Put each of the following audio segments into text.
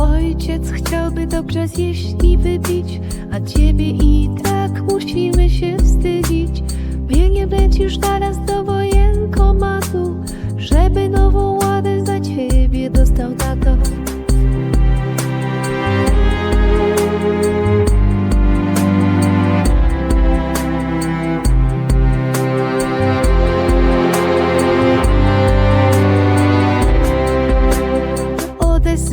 Ojciec chciałby dobrze zjeść i wypić, a ciebie i tak musimy się wstydzić. Mnie nie już teraz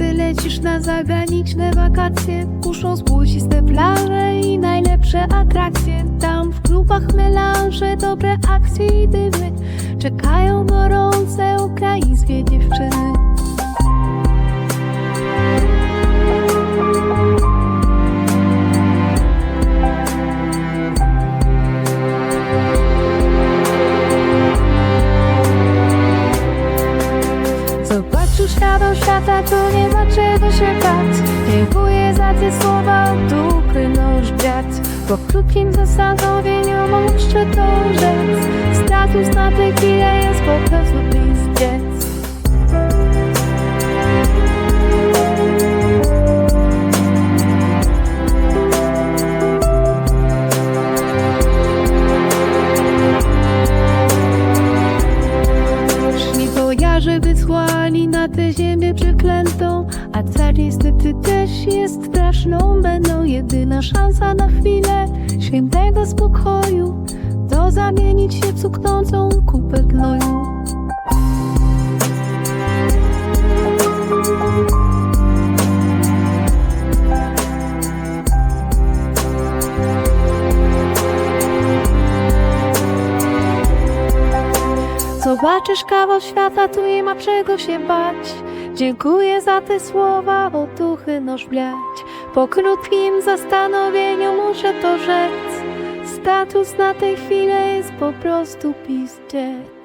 Odesy lecisz na zagraniczne wakacje Kuszą złociste plaże i najlepsze atrakcje. Tam w klubach melanże, dobre akcje i Radość świata, to nie ma czego się bać. Dziękuję za te słowa, duchy nóż dziać Po krótkim zastanowieniu muszę to rzec. Status na wysłani na tę ziemię przeklętą A car niestety też jest straszną będą. Jedyna szansa na chwilę świętego spokoju To zamienić się w cuknącą kupę gnoju Zobaczysz kawał świata, tu nie ma czego się bać. Dziękuję za te słowa, o duchy noż blać Po krótkim zastanowieniu muszę to rzec. Status na tę chwilę jest po prostu pizdziec